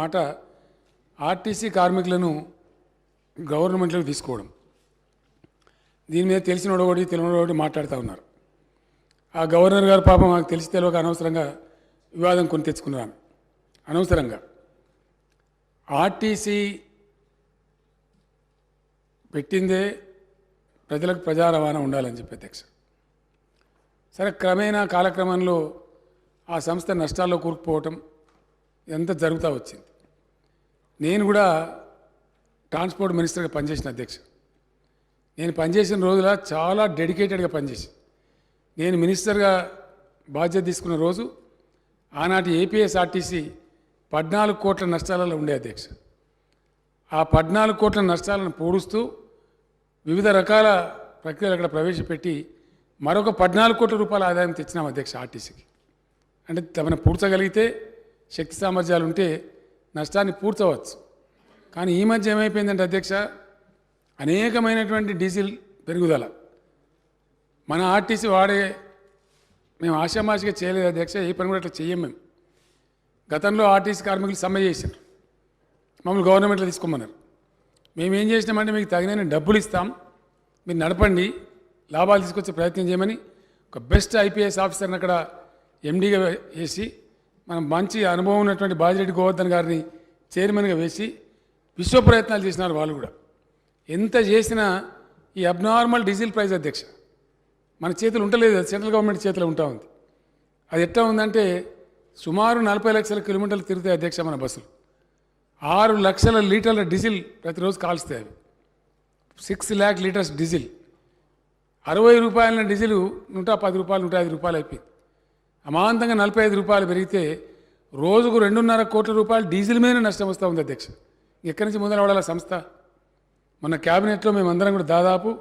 మాట ఆర్టీసీ కార్మికులను గవర్నమెంట్లోకి తీసుకోవడం. దీని మీద తెలిసిన ఒకటి తెలియని ఒకటి మాట్లాడుతూ ఉన్నారు. ఆ గవర్నర్ గారు పాపం మాకు తెలిసి తెలియక అనవసరంగా వివాదం కొని తెచ్చుకున్నాను అనవసరంగా. ఆర్టీసీ పెట్టిందే ప్రజలకు ప్రజా రవాణా ఉండాలని చెప్పి అధ్యక్ష. సరే క్రమేణా కాలక్రమంలో ఆ సంస్థ నష్టాల్లో కూరుకుపోవటం ఎంత జరుగుతూ వచ్చింది? నేను కూడా ట్రాన్స్పోర్ట్ మినిస్టర్గా పనిచేసిన అధ్యక్ష. నేను పనిచేసిన రోజుల చాలా డెడికేటెడ్గా పనిచేసి నేను మినిస్టర్గా బాధ్యత తీసుకున్న రోజు ఆనాటి ఏపీఎస్ఆర్టీసీ పద్నాలుగు కోట్ల నష్టాలలో ఉండే అధ్యక్ష. ఆ పద్నాలుగు కోట్ల నష్టాలను పూడుస్తూ వివిధ రకాల ప్రక్రియలు అక్కడ ప్రవేశపెట్టి మరొక పద్నాలుగు కోట్ల రూపాయల ఆదాయం తెచ్చినాం అధ్యక్ష ఆర్టీసీకి. అంటే తమను పూడ్చగలిగితే శక్తి సామర్థ్యాలు ఉంటే నష్టాన్ని పూర్తవచ్చు కానీ ఈ మధ్య ఏమైపోయిందంటే అధ్యక్ష అనేకమైనటువంటి డీజిల్ పెరుగుదల. మన ఆర్టీసీ వాడే మేము ఆశామాషిగా చేయలేదు అధ్యక్ష ఏ పని కూడా అట్లా చెయ్యం మేము. గతంలో ఆర్టీసీ కార్మికులు సమ్మె చేశారు మమ్మల్ని గవర్నమెంట్లో తీసుకోమన్నారు. మేము ఏం చేసినామంటే మీకు తగిన డబ్బులు ఇస్తాం మీరు నడపండి లాభాలు తీసుకొచ్చే ప్రయత్నం చేయమని ఒక బెస్ట్ ఐపీఎస్ ఆఫీసర్ని అక్కడ ఎండీగా వేసి మనం మంచి అనుభవం ఉన్నటువంటి బాజిరెడ్డి గోవర్ధన్ గారిని చైర్మన్గా వేసి విశ్వ ప్రయత్నాలు చేసినారు వాళ్ళు కూడా. ఎంత చేసినా ఈ అబ్నార్మల్ డీజిల్ ప్రైజ్ అధ్యక్ష. మన చేతులు ఉండలేదు సెంట్రల్ గవర్నమెంట్ చేతిలో ఉంటా ఉంది. అది ఎట్లా ఉందంటే సుమారు నలభై లక్షల కిలోమీటర్లు తిరుగుతాయి అధ్యక్ష మన బస్సులు. ఆరు లక్షల లీటర్ల డీజిల్ ప్రతిరోజు కాల్స్తాయి అవి. Six lakh litres diesel. అరవై రూపాయల డీజిల్ నూట పది రూపాయలు నూట ఐదు రూపాయలు అయిపోయింది. అమాంతంగా నలభై ఐదు రూపాయలు పెరిగితే రోజుకు రెండున్నర కోట్ల రూపాయలు డీజిల్ మీద నష్టం వస్తూ ఉంది అధ్యక్ష. ఎక్కడి నుంచి మొదలవడాల సంస్థ? మన క్యాబినెట్లో మేమందరం కూడా దాదాపు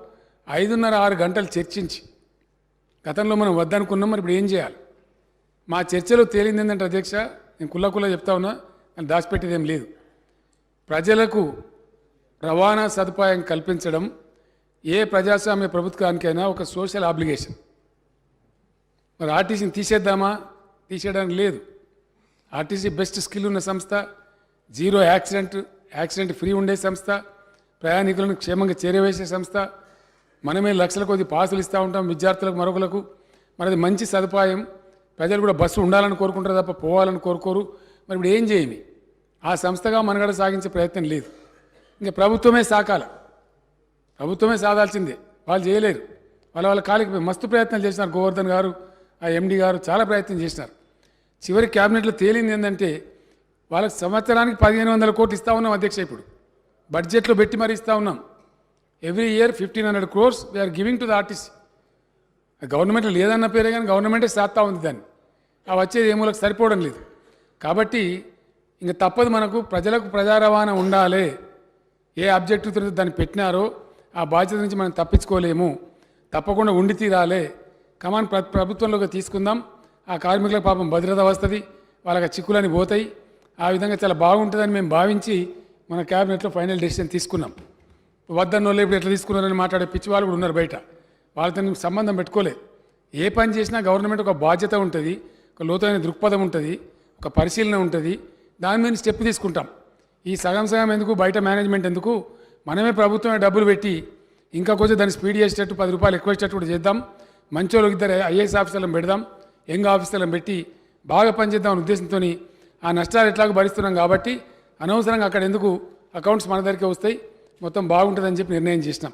ఐదున్నర ఆరు గంటలు చర్చించి గతంలో మనం వద్దనుకున్నాం మరి ఇప్పుడు ఏం చేయాలి? మా చర్చలో తేలింది ఏంటంటే అధ్యక్ష నేను కుల్ల కుల్ల చెప్తా ఉన్నా నేను దాచిపెట్టేది ఏం లేదు. ప్రజలకు రవాణా సదుపాయం కల్పించడం ఏ ప్రజాస్వామ్య ప్రభుత్వానికైనా ఒక సోషల్ ఆబ్లిగేషన్ మరి ఆర్టీసీని తీసేద్దామా? తీసేయడానికి లేదు. ఆర్టీసీ బెస్ట్ స్కిల్ ఉన్న సంస్థ జీరో యాక్సిడెంట్ యాక్సిడెంట్ ఫ్రీ ఉండే సంస్థ ప్రయాణికులను క్షేమంగా చేరవేసే సంస్థ. మనమే లక్షల కొద్ది పాసులు ఇస్తూ ఉంటాం విద్యార్థులకు మరొకలకు. మనది మంచి సదుపాయం. ప్రజలు కూడా బస్సు ఉండాలని కోరుకుంటారు తప్ప పోవాలని కోరుకోరు. మరి ఇప్పుడు ఏం చేయమి ఆ సంస్థగా మనగడ సాగించే ప్రయత్నం లేదు. ఇంకా ప్రభుత్వమే సాకాల. ప్రభుత్వమే సాధాల్సిందే వాళ్ళు చేయలేరు. వాళ్ళ వాళ్ళ కాలికి మస్తు ప్రయత్నాలు చేసినారు గోవర్ధన్ గారు. ఆ ఎండి గారు చాలా ప్రయత్నం చేసినారు. చివరి క్యాబినెట్లో తేలింది ఏంటంటే వాళ్ళకి సంవత్సరానికి పదిహేను వందల కోట్లు ఇస్తా ఉన్నాం అధ్యక్ష ఇప్పుడు. బడ్జెట్లో పెట్టి మరి ఇస్తా ఉన్నాం. Every year fifteen hundred crores we are giving to the artist government లేదన్న పేరే కానీ గవర్నమెంటే సాత్తా ఉంది దాన్ని. ఆ వచ్చేది ఏమూలకు సరిపోవడం లేదు. కాబట్టి ఇంక తప్పదు మనకు ప్రజలకు ప్రజా రవాణా ఉండాలి. ఏ అబ్జెక్టివ్తో దాన్ని పెట్టినారో ఆ బాధ్యత నుంచి మనం తప్పించుకోలేము. తప్పకుండా ఉండి తీరాలే. కమాన్ ప్ర ప్రభుత్వంలోకి తీసుకుందాం. ఆ కార్మికుల పాపం భద్రత వస్తుంది. వాళ్ళకి చిక్కులని పోతాయి. ఆ విధంగా చాలా బాగుంటుందని మేము భావించి మన క్యాబినెట్లో ఫైనల్ డెసిషన్ తీసుకున్నాం. వద్దన్న వాళ్ళు ఇప్పుడు ఎట్లా తీసుకున్నారని మాట్లాడే పిచ్చి వాళ్ళు కూడా ఉన్నారు బయట. వాళ్ళతో సంబంధం పెట్టుకోలే. ఏ పని చేసినా గవర్నమెంట్ ఒక బాధ్యత ఉంటుంది ఒక లోతైన దృక్పథం ఉంటుంది ఒక పరిశీలన ఉంటుంది. దాని మీద స్టెప్ తీసుకుంటాం. ఈ సగం సగం ఎందుకు బయట మేనేజ్మెంట్ ఎందుకు? మనమే ప్రభుత్వమే డబ్బులు పెట్టి ఇంకా కొంచెం దాన్ని స్పీడ్ చేసేటట్టు పది రూపాయలు ఎక్కువ ఇచ్చేటట్టు కూడా చేద్దాం. మంచోళ్ళకి ఇద్దరు ఐఏఎస్ ఆఫీసర్లను పెడదాం యంగ్ ఆఫీసర్లను పెట్టి బాగా పనిచేద్దాం ఉద్దేశంతో ఆ నష్టాలు ఎట్లాగో భరిస్తున్నాం కాబట్టి అనవసరంగా అక్కడ ఎందుకు అకౌంట్స్ మన దగ్గరికి వస్తాయి మొత్తం బాగుంటుందని చెప్పి నిర్ణయం చేసినాం.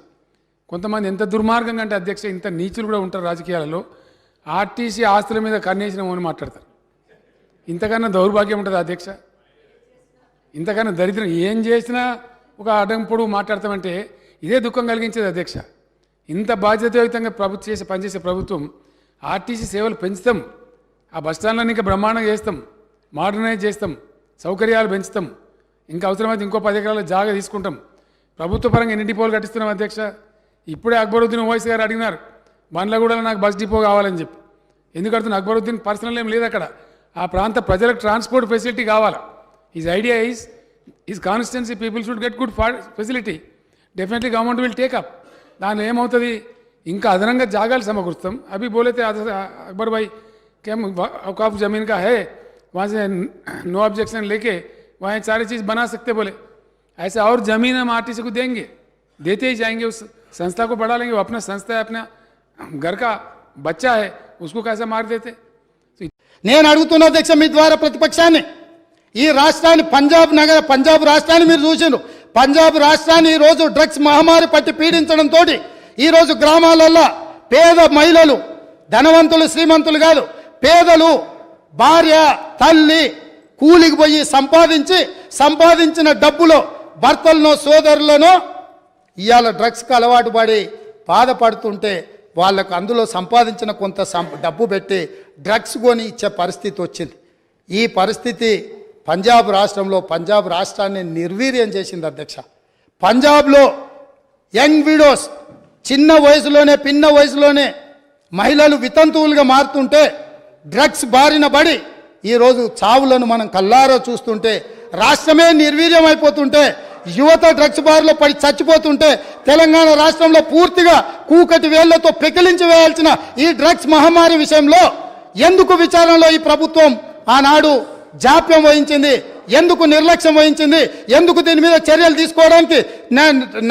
కొంతమంది ఎంత దుర్మార్గంగా అంటే అధ్యక్ష ఇంత నీచులు కూడా ఉంటారు రాజకీయాలలో ఆర్టీసీ ఆస్తుల మీద కన్నేసినాము అని మాట్లాడతారు. ఇంతకన్నా దౌర్భాగ్యం ఉంటుంది అధ్యక్ష? ఇంతకన్నా దరిద్రం ఏం చేసినా ఒక అడ్డంపుడు మాట్లాడతామంటే ఇదే దుఃఖం కలిగించేది అధ్యక్ష. ఇంత బాధ్యతాయుతంగా ప్రభుత్వం చేసే పనిచేసే ప్రభుత్వం ఆర్టీసీ సేవలు పెంచుతాం. ఆ బస్ స్టాండ్లను ఇంకా బ్రహ్మాండంగా చేస్తాం. మోడర్నైజ్ చేస్తాం. సౌకర్యాలు పెంచుతాం. ఇంకా అవసరమైతే ఇంకో పది ఎకరాల జాగా తీసుకుంటాం. ప్రభుత్వ పరంగా ఎన్ని డిపోలు కట్టిస్తున్నాం అధ్యక్ష? ఇప్పుడే అక్బరుద్దీన్ ఓవైసీ గారు అడిగినారు బండ్లగూడలో నాకు బస్ డిపో కావాలని చెప్పి. ఎందుకంటున్న అక్బరుద్దీన్ పర్సనల్ ఏం లేదు అక్కడ ఆ ప్రాంత ప్రజలకు ట్రాన్స్పోర్ట్ ఫెసిలిటీ కావాలి? Is idea is is constituency people should get good facility. Definitely government will take up దానిలో ఏమవుతుంది ఇంకా అదనంగా జాగాలు సమకూరుస్తాం అవి బోలేతే अकबर भाई क्या औकाफ ज़मीन का है वहाँ से नो ऑब्जेक्शन लेके वहाँ सारी चीज़ बना सकते बोले ऐसे और जमीन हम आरटीसी को देंगे देते ही जाएंगे उस संस्था को बढ़ा लेंगे वो अपना संस्था है अपना घर का बच्चा है उसको कैसे मार देते तो నేను అడుగుతున్న అధ్యక్ష మీ ద్వారా ప్రతిపక్షాన్ని ఈ రాష్ట్రాన్ని పంజాబ్ నగర పంజాబ్ రాష్ట్రాన్ని మీరు చూసిండ్రు పంజాబ్ రాష్ట్రాన్ని ఈ రోజు డ్రగ్స్ మహమ్మారి పట్టి పీడించడంతో ఈరోజు గ్రామాలల్లో పేద మహిళలు ధనవంతులు శ్రీమంతులు కాదు పేదలు భార్య తల్లి కూలికి పోయి సంపాదించి సంపాదించిన డబ్బులో భర్తలను సోదరులను ఇవాళ డ్రగ్స్కి అలవాటు పడి బాధపడుతుంటే వాళ్ళకు అందులో సంపాదించిన కొంత సం డబ్బు పెట్టి డ్రగ్స్ కొని ఇచ్చే పరిస్థితి వచ్చింది. ఈ పరిస్థితి పంజాబ్ రాష్ట్రంలో పంజాబ్ రాష్ట్రాన్ని నిర్వీర్యం చేసింది అధ్యక్ష. పంజాబ్లో యంగ్ విడోస్ చిన్న వయసులోనే పిన్న వయసులోనే మహిళలు వితంతువులుగా మారుతుంటే డ్రగ్స్ బారిన పడి ఈరోజు చావులను మనం కల్లారో చూస్తుంటే రాష్ట్రమే నిర్వీర్యం అయిపోతుంటే యువత డ్రగ్స్ బారిలో పడి చచ్చిపోతుంటే తెలంగాణ రాష్ట్రంలో పూర్తిగా కూకటి వేళ్ళతో పెకిలించి వేయాల్సిన ఈ డ్రగ్స్ మహమ్మారి విషయంలో ఎందుకు విచారణలో ఈ ప్రభుత్వం ఆనాడు జాప్యం వహించింది ఎందుకు నిర్లక్ష్యం వహించింది ఎందుకు దీని మీద చర్యలు తీసుకోవడానికి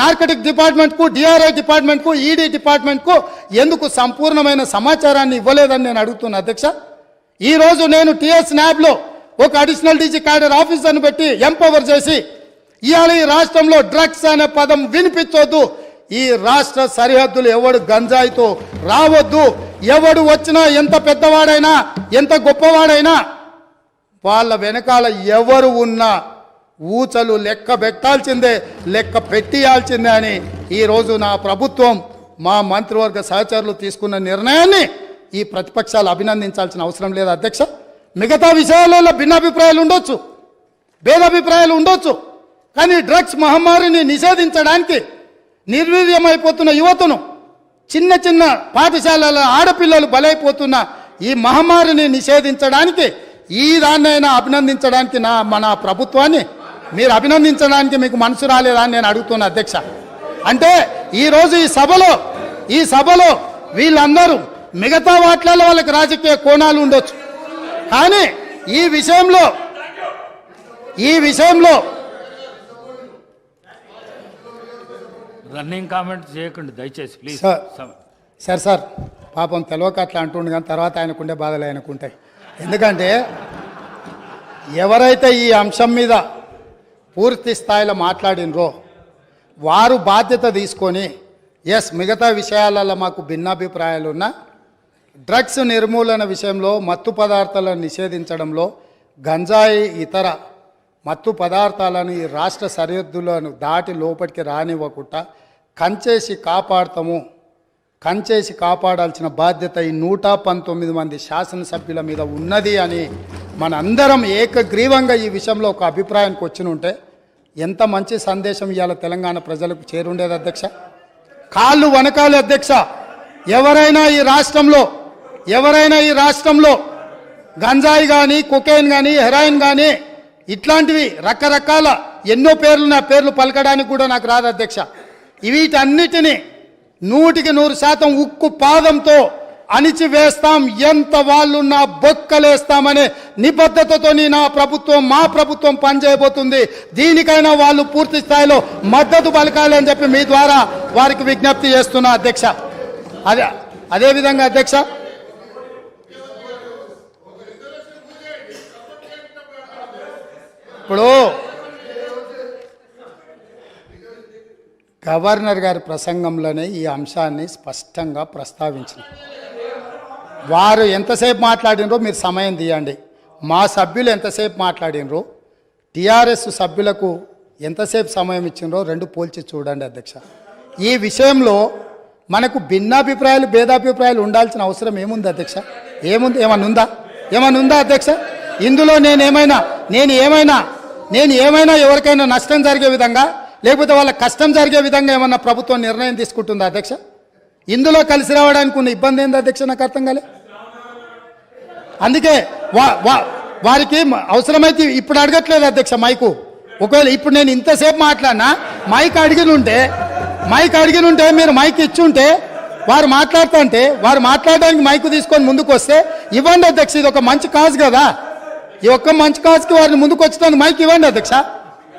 నార్కటిక్ డిపార్ట్మెంట్కు డిఆర్ఐ డిపార్ట్మెంట్కు ఈడీ డిపార్ట్మెంట్కు ఎందుకు సంపూర్ణమైన సమాచారాన్ని ఇవ్వలేదని నేను అడుగుతున్నా అధ్యక్ష. ఈరోజు నేను టిఎస్ న్యాబ్లో ఒక అడిషనల్ డీజీ క్యాడర్ ఆఫీసర్ను పెట్టి ఎంపవర్ చేసి ఇవాళ ఈ రాష్ట్రంలో డ్రగ్స్ అనే పదం వినిపించొద్దు. ఈ రాష్ట్ర సరిహద్దులు ఎవడు గంజాయితో రావద్దు. ఎవడు వచ్చినా ఎంత పెద్దవాడైనా ఎంత గొప్పవాడైనా వాళ్ళ వెనకాల ఎవరు ఉన్నా ఊచలు లెక్క పెట్టాల్సిందే లెక్క పెట్టియాల్సిందే అని ఈరోజు నా ప్రభుత్వం మా మంత్రివర్గ సహచరులు తీసుకున్న నిర్ణయాన్ని ఈ ప్రతిపక్షాలు అభినందించాల్సిన అవసరం లేదు అధ్యక్ష. మిగతా విషయాలలో భిన్నాభిప్రాయాలు ఉండొచ్చు భేదాభిప్రాయాలు ఉండొచ్చు కానీ డ్రగ్స్ మహమ్మారిని నిషేధించడానికి నిర్వీర్యమైపోతున్న యువతను చిన్న చిన్న పాఠశాలల ఆడపిల్లలు బలైపోతున్న ఈ మహమ్మారిని నిషేధించడానికి ఈ దాన్నైనా అభినందించడానికి నా మన ప్రభుత్వాన్ని మీరు అభినందించడానికి మీకు మనసు రాలేదా అని నేను అడుగుతున్నా అధ్యక్ష. అంటే ఈరోజు ఈ సభలో ఈ సభలో వీళ్ళందరూ మిగతా వాటిలలో వాళ్ళకి రాజకీయ కోణాలు ఉండొచ్చు. కానీ ఈ విషయంలో ఈ విషయంలో రన్నింగ్ కామెంట్ చేయకండి దయచేసి ప్లీజ్ సార్. సార్ సార్ పాపం తెలవక అట్లా అంటుండు కానీ తర్వాత ఆయనకుండే బాధలు ఆయనకుంటాయి. ఎందుకంటే ఎవరైతే ఈ అంశం మీద పూర్తి స్థాయిలో మాట్లాడినరో వారు బాధ్యత తీసుకొని ఎస్ మిగతా విషయాలలో మాకు భిన్నాభిప్రాయాలు ఉన్నా డ్రగ్స్ నిర్మూలన విషయంలో మత్తు పదార్థాలను నిషేధించడంలో గంజాయి ఇతర మత్తు పదార్థాలను ఈ రాష్ట్ర సరిహద్దులను దాటి లోపలికి రానివ్వకుండా కంచేసి కాపాడతాము. కంచేసి కాపాడాల్సిన బాధ్యత ఈ నూట పంతొమ్మిది మంది శాసనసభ్యుల మీద ఉన్నది అని మనందరం ఏకగ్రీవంగా ఈ విషయంలో ఒక అభిప్రాయానికి వచ్చిన ఉంటే ఎంత మంచి సందేశం ఇవాళ తెలంగాణ ప్రజలకు చేరుండేది అధ్యక్ష? కాళ్ళు వనకాలి అధ్యక్ష. ఎవరైనా ఈ రాష్ట్రంలో ఎవరైనా ఈ రాష్ట్రంలో గంజాయి కానీ కొకైన్ కానీ హెరాయిన్ కానీ ఇట్లాంటివి రకరకాల ఎన్నో పేర్లు నా పేర్లు పలకడానికి కూడా నాకు రాదు అధ్యక్ష. వీటన్నిటినీ నూటికి నూరు శాతం ఉక్కు పాదంతో అణిచివేస్తాం ఎంత వాళ్ళున్నా బొక్కలేస్తామనే నిబద్ధతతో నా ప్రభుత్వం మా ప్రభుత్వం పనిచేయబోతుంది. దీనికైనా వాళ్ళు పూర్తి స్థాయిలో మద్దతు పలకాలి అని చెప్పి మీ ద్వారా వారికి విజ్ఞప్తి చేస్తున్నా అధ్యక్ష. అదే అదేవిధంగా అధ్యక్ష. ఇప్పుడు గవర్నర్ గారి ప్రసంగంలోనే ఈ అంశాన్ని స్పష్టంగా ప్రస్తావించిన వారు ఎంతసేపు మాట్లాడినరో మీరు సమయం తీయండి. మా సభ్యులు ఎంతసేపు మాట్లాడినరో టీఆర్ఎస్ సభ్యులకు ఎంతసేపు సమయం ఇచ్చినరో రెండు పోల్చి చూడండి అధ్యక్ష. ఈ విషయంలో మనకు భిన్నాభిప్రాయాలు భేదాభిప్రాయాలు ఉండాల్సిన అవసరం ఏముంది అధ్యక్ష? ఏముంది? ఏమన్నా ఉందా? ఏమన్నా ఉందా అధ్యక్ష? ఇందులో నేనేమైనా నేను ఏమైనా నేను ఏమైనా ఎవరికైనా నష్టం జరిగే విధంగా లేకపోతే వాళ్ళ కష్టం జరిగే విధంగా ఏమన్నా ప్రభుత్వం నిర్ణయం తీసుకుంటుందా అధ్యక్ష? ఇందులో కలిసి రావడానికి ఉన్న ఇబ్బంది ఏంది అధ్యక్ష? నాకు అర్థం కాలే. అందుకే వా వా వారికి అవసరమైతే ఇప్పుడు అడగట్లేదు అధ్యక్ష మైకు. ఒకవేళ ఇప్పుడు నేను ఇంతసేపు మాట్లాడినా మైక్ అడిగినుంటే మైక్ అడిగినుంటే మీరు మైక్ ఇచ్చుంటే వారు మాట్లాడుతుంటే వారు మాట్లాడడానికి మైకు తీసుకొని ముందుకు వస్తే ఇవ్వండి అధ్యక్ష ఇది ఒక మంచి కాజ్ కదా. ఈ ఒక్క మంచి కాజ్కి వారిని ముందుకు వచ్చడానికి మైక్ ఇవ్వండి అధ్యక్ష.